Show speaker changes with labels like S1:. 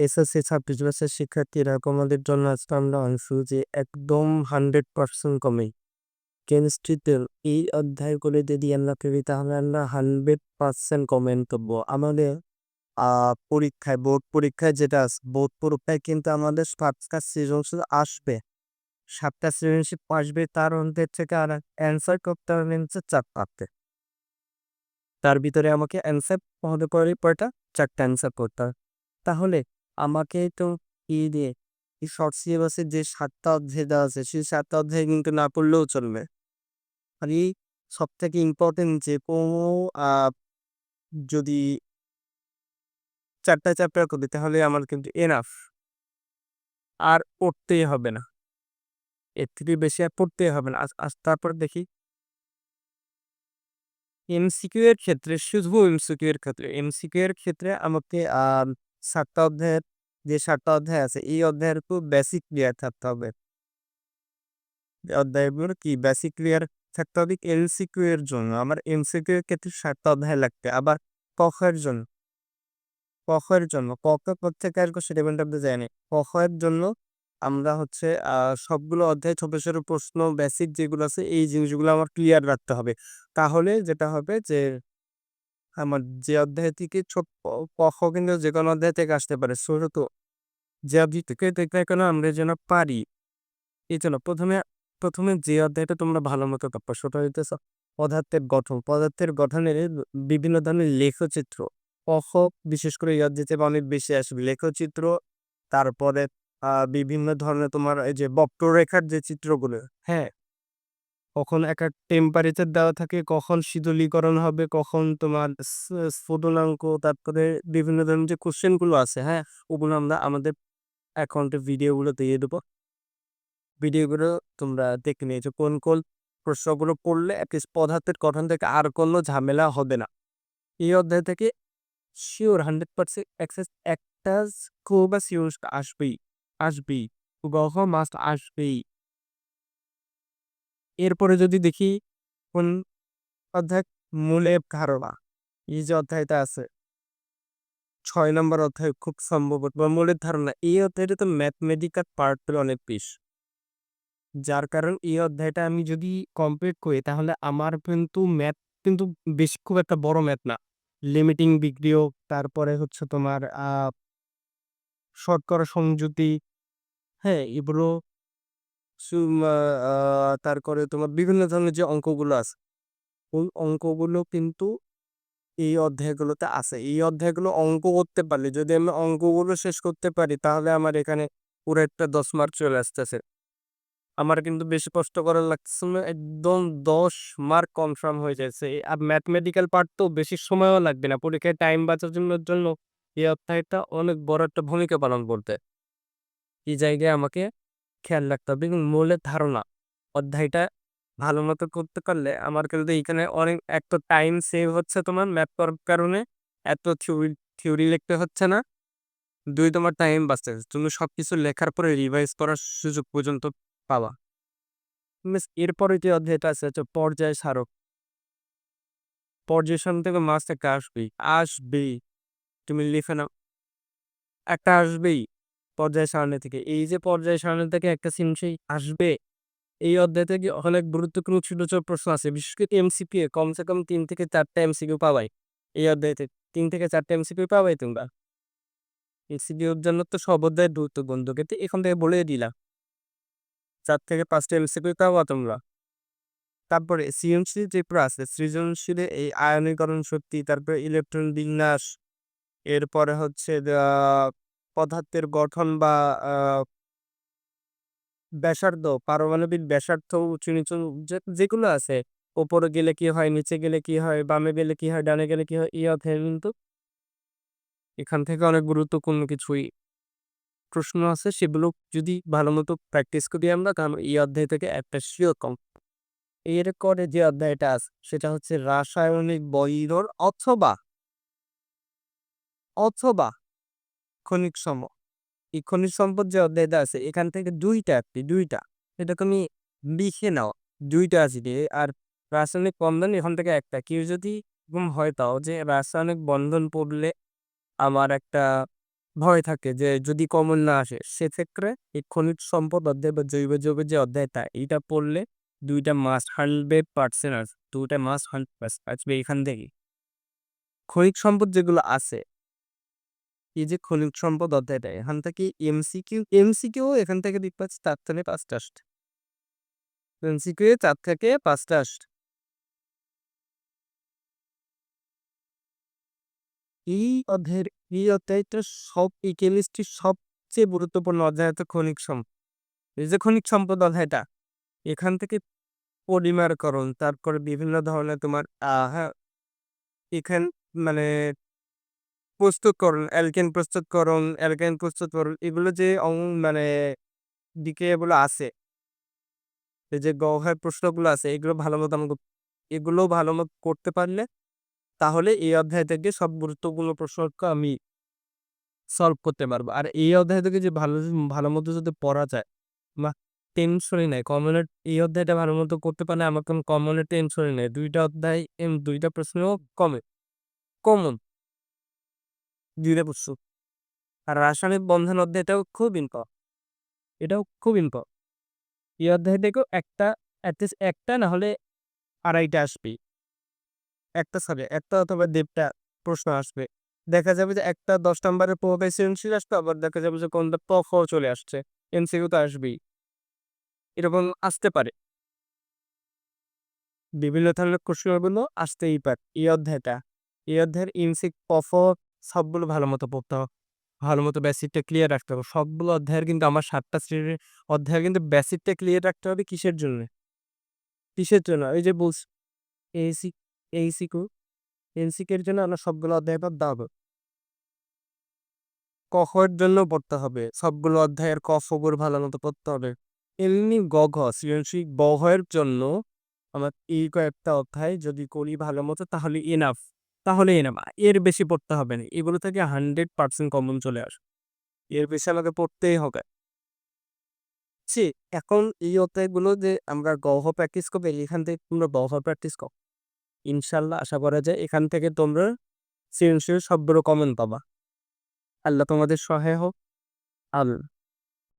S1: SSC ছাব্বিশ বছর শিক্ষার্থীরা তোমাদের জন্য আজকে আমরা অংশ যে একদম হান্ড্রেড পার্সেন্ট কমে। কেমিস্ট্রিতে এই অধ্যায়গুলো যদি আমরা করি, তাহলে আমরা হান্ড্রেড পার্সেন্ট কমেন্ট করব। আমাদের পরীক্ষায়, বোর্ড পরীক্ষায় যেটা বোর্ড পরীক্ষায় কিন্তু আমাদের সাতটা সৃজনশীল আসবে। সাতটা সৃজনশীল আসবে, তার মধ্যে থেকে আর অ্যান্সার করতে হবে হচ্ছে চারটাতে। তার ভিতরে আমাকে অ্যান্সার হতে পারে কয়টা চারটা অ্যান্সার করতে তাহলে আমাকে তো ই দিয়ে? এই শর্ট সিলেবাসের যে সাতটা অধ্যায় দেওয়া আছে, সেই সাতটা অধ্যায় কিন্তু না পড়লেও চলবে। আর এই সব থেকে ইম্পর্টেন্ট যে কোনো যদি চারটা চ্যাপ্টার করি, তাহলে আমার কিন্তু এনাফ আর পড়তেই হবে না। এর থেকে বেশি আর পড়তেই হবে না। আজ- তারপর দেখি। এমসিকিউ এর ক্ষেত্রে, শুধু এমসিকিউ এর ক্ষেত্রে এমসিকিউ এর ক্ষেত্রে আমাকে সাতটা অধ্যায়ের, যে সাতটা অধ্যায় আছে, এই অধ্যায়ের খুব বেসিক ক্লিয়ার থাকতে হবে। এই অধ্যায়গুলোর কি? বেসিক ক্লিয়ার থাকতে হবে এমসিকিউ এর জন্য। আমার এমসিকিউ এর ক্ষেত্রে সাতটা অধ্যায় লাগবে। আবার কখের জন্য। কখের জন্য। কক থেকে আসব সেটা কিন্তু আপনি জানেন কখের জন্য আমরা হচ্ছে সবগুলো অধ্যায় ছোট ছোট প্রশ্ন বেসিক যেগুলো আছে, এই জিনিসগুলো আমার ক্লিয়ার রাখতে হবে। তাহলে যেটা হবে যে আমার যে অধ্যায় থেকে ছোট কখ কিন্তু যে কোনো অধ্যায় থেকে আসতে পারে। ছোট যে অধ্যায় থেকে দেখলে কেন আমরা যেন পারি। এই জন্য প্রথমে প্রথমে যে অধ্যায়টা তোমরা ভালো মতো কাপ্পা সেটা হইতেছ পদার্থের গঠন। পদার্থের গঠনের বিভিন্ন ধরনের লেখচিত্র। কখ বিশেষ করে এই অধ্যায়তে অনেক বেশি আসবে। লেখচিত্র, তারপরে বিভিন্ন ধরনের তোমার এই যে বক্ররেখার যে চিত্রগুলো হ্যাঁ? কখন একটা টেম্পারেচার দেওয়া থাকে, কখন শীতলীকরণ হবে, কখন তোমার স্ফুটনাঙ্ক, তারপরে বিভিন্ন ধরনের যে কোশ্চেনগুলো আছে হ্যাঁ? ওগুলো আমরা আমাদের অ্যাকাউন্টে ভিডিওগুলো দিয়ে দেবো। ভিডিওগুলো তোমরা দেখে নিয়েছো কোন কোন প্রশ্নগুলো পড়লে অ্যাটলিস্ট পদার্থের গঠন থেকে আর কোনো ঝামেলা হবে না। এই অধ্যায় থেকে শিওর হান্ড্রেড পার্সেন্ট অ্যাক্সেস একটা শিওর আসবেই আসবেই, গহ মাস্ট আসবেই। এরপরে যদি দেখি, কোন অধ্যায় মূলের ধারণা, এই যে অধ্যায়টা আছে। ছয় নম্বর অধ্যায় খুব সম্ভবত, বা মূলের ধারণা, এই অধ্যায়টা তো ম্যাথমেটিক্যাল পার্ট অনেক বেশি। যার কারণ, এই অধ্যায়টা আমি যদি কমপ্লিট করি, তাহলে আমার কিন্তু ম্যাথ কিন্তু বেশি খুব একটা বড় ম্যাথ না। লিমিটিং বিক্রিয়ক তারপরে হচ্ছে তোমার শর্করা সংযুতি হ্যাঁ এগুলো তারপরে তোমার বিভিন্ন ধরনের যে অঙ্কগুলো আছে, ওই অঙ্কগুলো কিন্তু এই অধ্যায়গুলোতে আছে। এই অধ্যায়গুলো অঙ্ক করতে পারলে, যদি আমি অঙ্কগুলো শেষ করতে পারি, তাহলে আমার এখানে পুরো একটা দশ মার্ক চলে আসতেছে। আমার কিন্তু বেশি কষ্ট করার লাগতেছে না, একদম দশ মার্ক কনফার্ম হয়ে যাচ্ছে। আর ম্যাথমেটিক্যাল পার্ট তো বেশি সময়ও লাগবে না, পরীক্ষায় টাইম বাঁচানোর জন্য এই অধ্যায়টা অনেক বড় একটা ভূমিকা পালন করতে এই জায়গায় আমাকে খেয়াল রাখতে হবে। এবং মূলের ধারণা অধ্যায়টা ভালো মতো করতে পারলে আমার কিন্তু এখানে অনেক এক তো টাইম সেভ হচ্ছে তোমার ম্যাপ করার কারণে, এত থিওরি থিওরি লিখতে হচ্ছে না। দুই তোমার টাইম বাঁচতে তুমি সবকিছু লেখার পরে রিভাইজ করার সুযোগ পর্যন্ত পাওয়া মিস, এরপরে যে অধ্যায়টা আছে, হচ্ছে পর্যায় স্মারক। পর্যায় সারণ থেকে মাছ থেকে আসবেই। আসবেই। তুমি লিখে নাও। একটা আসবেই। পর্যায় সারণী থেকে। এই যে পর্যায় সারণী থেকে একটা সিমসই আসবে, এই অধ্যায় থেকে অনেক গুরুত্বপূর্ণ ছোট ছোট প্রশ্ন আছে। বিশেষ করে এমসিপি এ কমসে কম তিন থেকে চারটা এমসিকিউ পাবাই এই অধ্যায় থেকে। তিন থেকে চারটা এমসিকিউ পাবাই তোমরা। এমসিকিউর জন্য তো সব অধ্যায় গুরুত্বপূর্ণ। কিন্তু এখান থেকে বলে দিলাম, চার থেকে পাঁচটা এমসিকিউ পাবা তোমরা। তারপরে সৃজনশীল যে আছে, সৃজনশীলে এই আয়নীকরণ শক্তি, তারপরে ইলেকট্রন বিন্যাস, এরপরে হচ্ছে পদার্থের গঠন বা ব্যাসার্ধ, পারমাণবিক ব্যাসার্ধ উঁচু নিচু যেগুলো আছে, ওপরে গেলে কি হয়, নিচে গেলে কি হয়, বামে গেলে কি হয়, ডানে গেলে কি হয়, এই অধ্যায় কিন্তু এখান থেকে অনেক গুরুত্বপূর্ণ কিছুই প্রশ্ন আছে, সেগুলো যদি ভালো মতো প্র্যাকটিস করি আমরা, তাহলে এই অধ্যায় থেকে একটা শিওর কম। এরপরে যে অধ্যায়টা আছে, সেটা হচ্ছে রাসায়নিক বৈরর অথবা অথবা খনিজ সম্পদ এই খনিজ সম্পদ যে অধ্যায়টা আছে, এখান থেকে দুইটা একটি দুইটা। এটা তুমি লিখে নাও, দুইটা আছে দিয়ে। আর রাসায়নিক বন্ধন এখান থেকে একটা। কেউ যদি এরকম হয় তাও যে রাসায়নিক বন্ধন পড়লে আমার একটা ভয় থাকে যে যদি কমন না আসে, সেক্ষেত্রে এই খনিজ সম্পদ অধ্যায় বা জৈব যৌগের যে অধ্যায়টা, এইটা পড়লে দুইটা মাস হান্ড্রেড পার্সেন্ট আসবে, দুইটা মাস হান্ড্রেড পার্সেন্ট আসবে এখান থেকে খনিজ সম্পদ যেগুলো আছে এই যে খনিজ সম্পদ অধ্যায়টা এখান থেকে এমসিকিউ এমসিকিউ এখান থেকে দেখতে পাচ্ছি চার থেকে পাঁচটা আসছে। এমসিকিউ চার থেকে পাঁচটা আসছে। এই অধ্যায়ের এই অধ্যায়টা সব এই কেমিস্ট্রির সবচেয়ে গুরুত্বপূর্ণ অধ্যায় হচ্ছে খনিজ সম্পদ এই যে খনিজ সম্পদ অধ্যায়টা এখান থেকে পলিমারকরণ তারপরে বিভিন্ন ধরনের তোমার আহ, হ্যাঁ এখান মানে প্রস্তুতকরণ অ্যালকেন প্রস্তুত প্রস্তুতকরণ অ্যালকেন প্রস্তুত প্রস্তুতকরণ এগুলো যে মানে দিকে এগুলো আছে। যে গহ্বরের প্রশ্নগুলো আছে, এগুলো ভালো মতো আমাকে, এগুলো ভালো মতো করতে পারলে তাহলে এই অধ্যায় থেকে সব গুরুত্বপূর্ণ প্রশ্নকে আমি সলভ করতে পারব। আর এই অধ্যায় থেকে যে ভালো ভালো মতো যদি পড়া যায়, বা টেনশনই নাই কমনের এই অধ্যায়টা ভালো মতো করতে পারলে আমার কোনো কমনের টেনশনই নেই। দুইটা অধ্যায় দুইটা প্রশ্নও কমে কমন দুইটা প্রশ্ন আর রাসায়নিক বন্ধন অধ্যায়টাও খুব ইম্প এটাও খুব ইম্প এই অধ্যায় থেকেও একটা অ্যাটলিস্ট একটা না হলে আড়াইটা আসবে। একটা সাবে একটা অথবা দেড়টা প্রশ্ন আসবে। দেখা যাবে যে একটা দশ নম্বরের প্রভাবে সৃজনশীল আসবে, আবার দেখা যাবে যে কোনটা পফ চলে আসছে এমসিকিউ তো আসবেই। এরকম আসতে পারে। বিভিন্ন ধরনের প্রশ্নগুলো আসতেই পারে এই অধ্যায়টা। এই অধ্যায়ের ইনসিক পফ সবগুলো ভালো মতো পড়তে হবে। ভালো মতো বেসিকটা ক্লিয়ার রাখতে হবে। সবগুলো অধ্যায়ের কিন্তু আমার সাতটা শ্রেণির অধ্যায়ের কিন্তু বেসিকটা ক্লিয়ার রাখতে হবে কিসের জন্য? কিসের জন্য? ওই যে বলছি এইসি এইসিকু এনসিকের জন্য আমরা সবগুলো অধ্যায় পড়তে হবে। কখের জন্য পড়তে হবে। সবগুলো অধ্যায়ের ক ফগুর ভালো মতো পড়তে হবে। এমনি গঘ সৃজনশীল গহের জন্য আমার এই কয়েকটা অধ্যায় যদি করি ভালো মতো তাহলে এনাফ তাহলে এনাফ এর বেশি পড়তে হবে না। এগুলো থেকে হান্ড্রেড পার্সেন্ট কমন চলে আসে। এর বেশি আমাকে পড়তেই হবে। সে এখন এই অধ্যায়গুলো যে আমরা গহ প্র্যাকটিস করবে, এখান থেকে তোমরা গহ প্র্যাকটিস কর। ইনশাল্লাহ আশা করা যায় এখান থেকে তোমরা সৃজনশীল সবগুলো কমন পাবা। আল্লাহ তোমাদের সহায় হোক। আল্লাহ